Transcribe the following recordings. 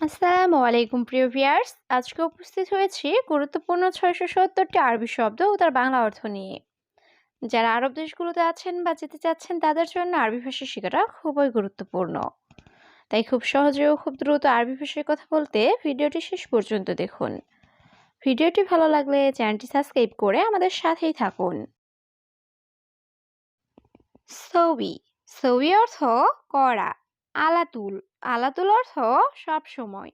আসসালামু আলাইকুম, প্রিয় ভিয়ার্স আজকে উপস্থিত হয়েছি গুরুত্বপূর্ণ ছয়শো সত্তরটি আরবি শব্দ ও তার বাংলা অর্থ নিয়ে। যারা আরব দেশগুলোতে আছেন বা যেতে চাচ্ছেন, তাদের জন্য আরবি ভাষা শেখাটা খুবই গুরুত্বপূর্ণ। তাই খুব সহজে ও খুব দ্রুত আরবি ভাষায় কথা বলতে ভিডিওটি শেষ পর্যন্ত দেখুন। ভিডিওটি ভালো লাগলে চ্যানেলটি সাবস্ক্রাইব করে আমাদের সাথেই থাকুন। সৌবি। সৌবি অর্থ করা আলাতুল। আলাতুল অর্থ সব সময়।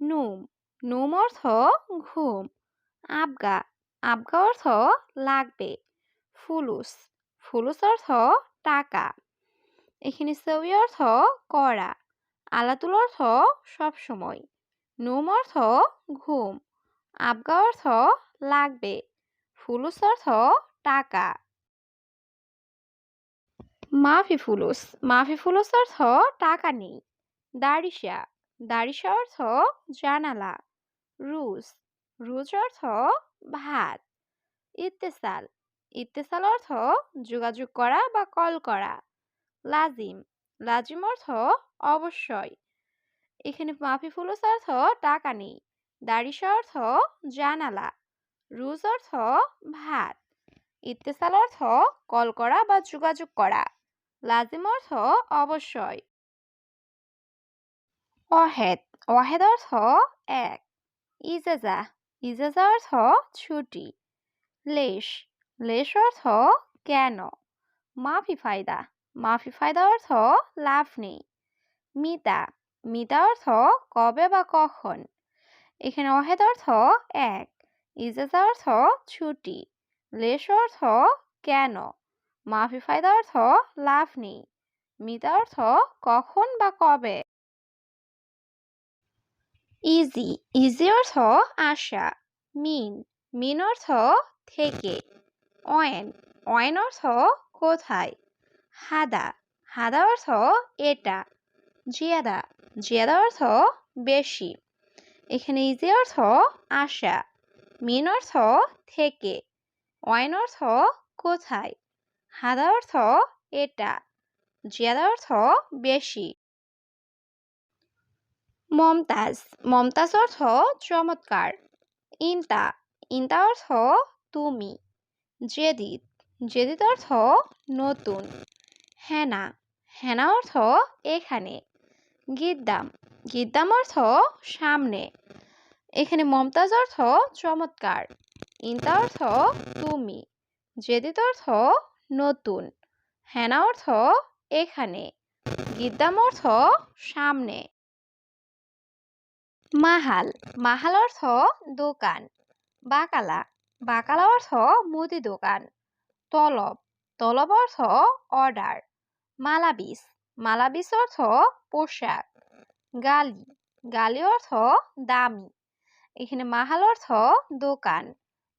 নুম। নুম অর্থ ঘুম। আবগা। আবগা অর্থ লাগবে। ফুলুস। ফুলুস অর্থ টাকা। এখানে সবি অর্থ করা আলাতুল অর্থ সব সময়। নুম অর্থ ঘুম। আবগা অর্থ লাগবে। ফুলুস অর্থ টাকা। মাফি ফুলুস মাফি ফুলুস অর্থ টাকা নেই। দাড়িশা দাড়িশা অর্থ জানালা। রুস রুজ অর্থ ভাত। ইত্তেসাল। ইত্তেসাল অর্থ যোগাযোগ করা বা কল করা। লাজিম। লাজিম অর্থ অবশ্যই। এখানে মাফি ফুলুস অর্থ টাকা নেই। দাড়িশা অর্থ জানালা। রুজ অর্থ ভাত। ইত্তেসাল অর্থ কল করা বা যোগাযোগ করা। লাজিম অর্থ অবশ্যই। অহেদ অহেদ অর্থ এক। ইজাজা ইজাজা অর্থ ছুটি। লেশ লেশ অর্থ কেন? মাফি ফায়দা মাফি ফায়দা অর্থ লাভ নেই। মিতা মিতা অর্থ কবে বা কখন? এখানে অহেদ অর্থ এক, ইজাজা অর্থ ছুটি। লেশ অর্থ কেন? মাফি ফায়দা অর্থ লাভ নেই। মিতা অর্থ কখন বা কবে? ইজি ইজি অর্থ আশা, মিন মিন অর্থ থেকে, অয়েন অয়েন অর্থ কোথায়? হাদা হাদা অর্থ এটা, জিয়াদা জিয়াদা অর্থ বেশি। এখানে ইজি অর্থ আশা, মিন অর্থ থেকে, অয়েন অর্থ কোথায়? হাদা অর্থ এটা, জিয়াদা অর্থ বেশি। মমতাজ মমতাজ অর্থ চমৎকার। ইনতা, ইন্তা অর্থ তুমি। জেদিদ জেদিদ অর্থ নতুন। হেনা হেনা অর্থ এখানে। গিদ্দাম গিদ্দাম অর্থ সামনে। এখানে মমতাজ অর্থ চমৎকার। ইনতা অর্থ তুমি। জেদিদ অর্থ নতুন। হেনা অর্থ এখানে গিদ্দাম অর্থ সামনে। মাহাল মাহাল অর্থ দোকান। বাকালা বাকালা অর্থ মুদি দোকান। তলব তলব অর্থ অর্ডার। মালাবিস মালাবিস অর্থ পোশাক। গালি গালি অর্থ দামি। এখানে মাহাল অর্থ দোকান,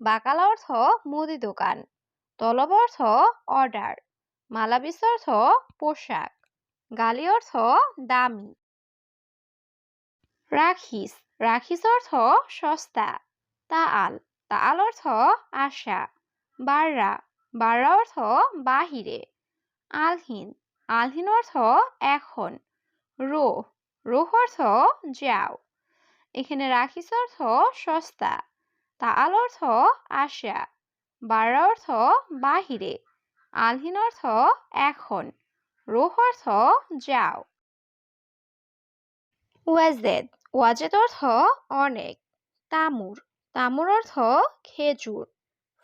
বাকালা অর্থ মুদি দোকান। তলব অর্থ অর্ডার মালাবিস অর্থ পোশাক, গালি অর্থ দামি। রাখিস রাখিস অর্থ সস্তা তাল তাল অর্থ আশা, বাররা বাররা অর্থ বাহিরে, আলহীন আলহীন অর্থ এখন, রোহ রোহ অর্থ যাও, এখানে রাখিস অর্থ সস্তা তাল অর্থ আশা। বাররা অর্থ বাহিরে, আলহিন অর্থ এখন, রোহ অর্থ যাও। ওয়াজেদ ওয়াজেদ অর্থ অনেক, তামুর তামুর অর্থ খেজুর,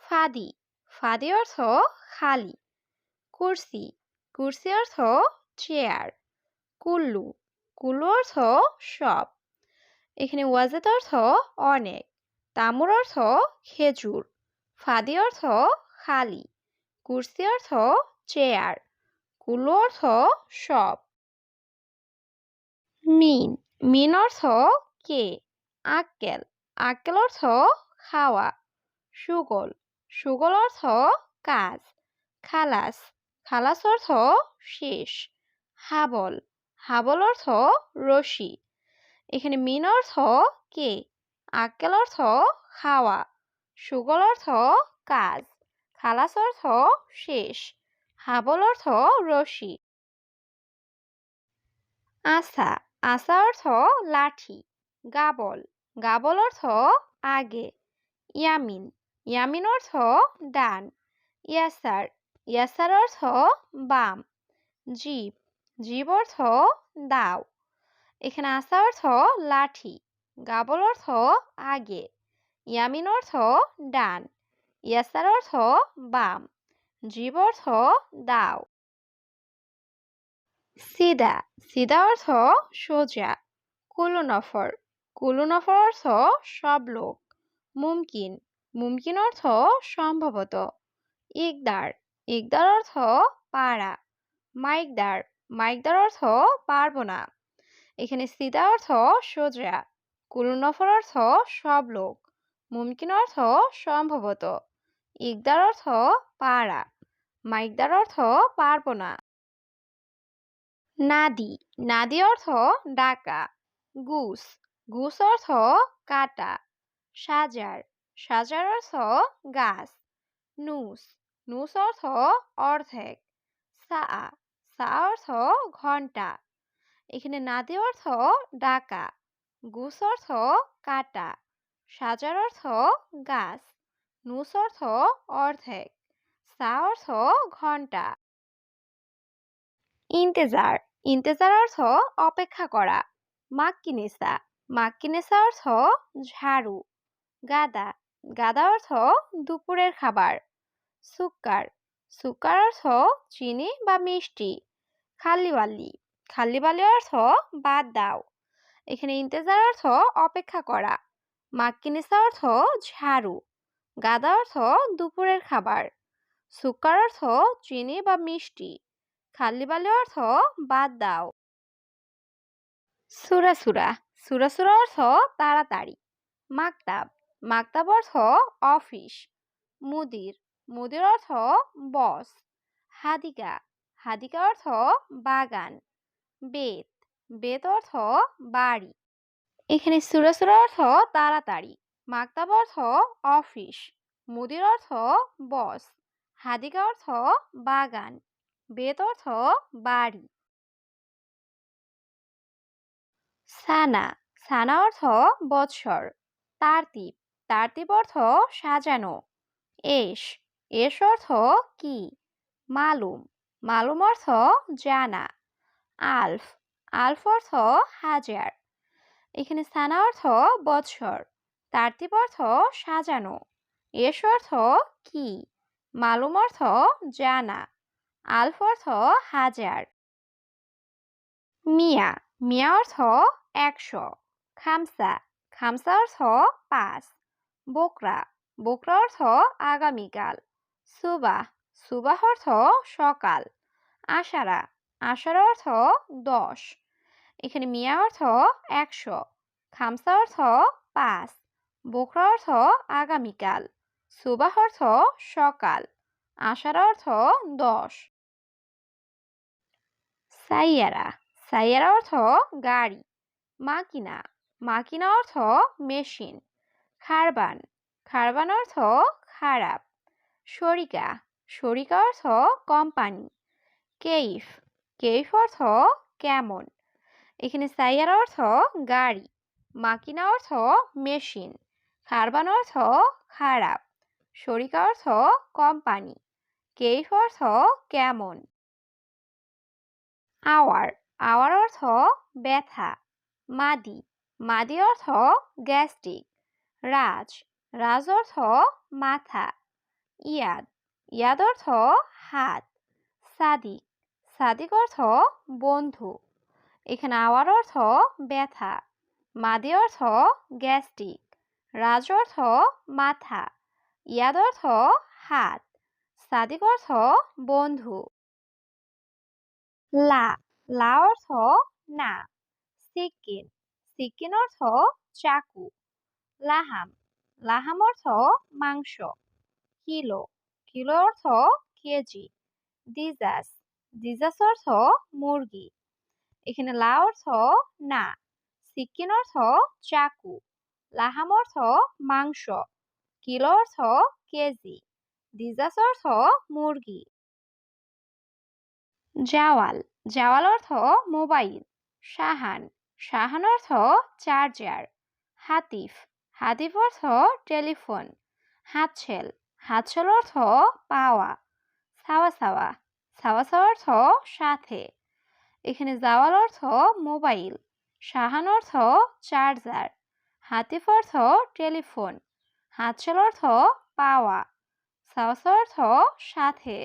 ফাদি ফাদি অর্থ খালি, কুরসি কুরসি অর্থ চেয়ার, কুল্লু কুল্লু অর্থ সব। এখানে ওয়াজেদ অর্থ অনেক, তামুর অর্থ খেজুর ফাদি অর্থ খালি, কুরসি অর্থ চেয়ার কুল্লু অর্থ সব মিন মিন অর্থ কে, আক্কেল আক্কেল অর্থ খাওয়া, সুগল সুগল অর্থ কাজ, খালাস খালাস অর্থ শেষ, হাবল হাবল অর্থ রশি, এখানে মিন অর্থ কে আকেল অর্থ খাওয়া। সুগল অর্থ কাজ, খালাস অর্থ শেষ, হাবল অর্থ রশি। আশা আশা অর্থ লাঠি, গাবল গাবল অর্থ আগে, ইয়ামিন ইয়ামিন অর্থ ডান, ইয়াসার ইয়াসার অর্থ বাম, জীব জীব অর্থ দাও। এখানে আসা অর্থ লাঠি, গাবল অর্থ আগে। ইয়ামিন অর্থ ডান, ইয়াসার অর্থ বাম, জীব অর্থ দাও। সিদা সিদা অর্থ সোজা কুলু নফর কুলু অর্থ সব লোক, মুমকিন মুমকিন অর্থ সম্ভবত, ইকদার ইকদার অর্থ পারা মাইকদার মাইকদার অর্থ পারব না, এখানে সিদা অর্থ সোজা কুলুনফর অর্থ সব লোক মুমকিন অর্থ সম্ভবত। ইকদার অর্থ পারা মাইকদার অর্থ পারব না নাদি। নাদি অর্থ ডাকা। গুস। গুস অর্থ কাটা। সাজার। সাজার অর্থ গাছ। নুস। নুস অর্থ অর্ধেক। সা সা অর্থ ঘণ্টা। এখানে নাদি অর্থ ডাকা। গুস অর্থ কাটা। সাজার অর্থ গাছ, নুস অর্থ অর্ধেক সা অর্থ ঘণ্টা। ইন্তেজার ইন্তেজার অর্থ অপেক্ষা করা, মাক্কিনেসা মাক্কিনেসা অর্থ ঝাড়ু, গাদা গাদা অর্থ দুপুরের খাবার, সুক্কার সুক্কার অর্থ চিনি বা মিষ্টি খালিওয়ালি খালিওয়ালি অর্থ বাদ দাও, এখানে ইন্তেজার অর্থ অপেক্ষা করা। মাক্কিনিসা অর্থ ঝাড়ু, গাদা অর্থ দুপুরের খাবার, সুক্কার অর্থ চিনি বা মিষ্টি খালিবালি অর্থ বাদ দাও। সুরা সুরা সুরা সুরা অর্থ তাড়াতাড়ি মাকতাব মাকতাব অর্থ অফিস, মুদির মুদির অর্থ বস, হাদিকা হাদিকা অর্থ বাগান, বেত বেত অর্থ বাড়ি। এখানে সুরা সুরা অর্থ তাড়াতাড়ি, মাকতাব অর্থ অফিস, মুদির অর্থ বস, হাদিকা অর্থ বাগান, বেত অর্থ বাড়ি। সানা সানা অর্থ বৎসর, তারতিব তারতিব অর্থ সাজানো, এস এস অর্থ কি, মালুম মালুম অর্থ জানা, আলফ আলফ অর্থ হাজার। এখানে সানা অর্থ বৎসর। তারতিব অর্থ সাজানো। এস অর্থ কি? মালুম অর্থ জানা। আলফ অর্থ হাজার। মিয়া। মিয়া অর্থ একশো। খামসা। খামসা অর্থ পাঁচ। বোকরা। বোকরা অর্থ আগামীকাল। সুবাহ। সুবাহ অর্থ সকাল। আশারা। আষাঢ় অর্থ দশ। এখানে মিয়া অর্থ একশো, খামসা অর্থ পাঁচ বোকরা অর্থ আগামীকাল, সুবাহ অর্থ সকাল আশারা অর্থ দশ। সাইয়ারা সাইয়ারা অর্থ গাড়ি, মাকিনা মাকিনা অর্থ মেশিন, খারবান খারবান অর্থ খারাপ, শরিকা শরিকা অর্থ কোম্পানি, কেইফ কেইফ অর্থ কেমন এখানে সাইয়ার অর্থ গাড়ি, মাকিনা অর্থ মেশিন, খারবান অর্থ খারাপ, শরিকা অর্থ কোম্পানি, কেইফ অর্থ কেমন? আওয়ার আওয়ার অর্থ ব্যথা, মাদি মাদি অর্থ গ্যাস্ট্রিক, রাজ রাজ অর্থ মাথা, ইয়াদ ইয়াদ অর্থ হাত, সাদিক সাদিক অর্থ বন্ধু। এখানে আওয়ার অর্থ ব্যথা, মাদি অর্থ গ্যাস্ট্রিক, রাজ অর্থ মাথা, ইয়াদ অর্থ হাত, সাদিক অর্থ বন্ধু। লা লা অর্থ না সিকিন সিকিন অর্থ চাকু, লাহাম লাহাম অর্থ মাংস, কিলো কিলো অর্থ কেজি, দিজাস দিজাস অর্থ মুরগি। এখানে লা অর্থ না সিকিন অর্থ চাকু, লাহাম অর্থ মাংস, কিলো অর্থ কেজি দিজাস অর্থ মুরগি। জাওয়াল জাওয়াল অর্থ মোবাইল, শাহান শাহান অর্থ চার্জার, হাতিফ হাতিফ অর্থ টেলিফোন হাতছেল হাতছেল অর্থ পাওয়া সাওয়া সাওয়া সাওয়া সাওয়া অর্থ সাথে। এখানে জাওয়াল অর্থ মোবাইল, শাহান অর্থ চার্জার, হাতিফ অর্থ টেলিফোন, হাতশাল অর্থ পাওয়া সাওয়া অর্থ সাথে।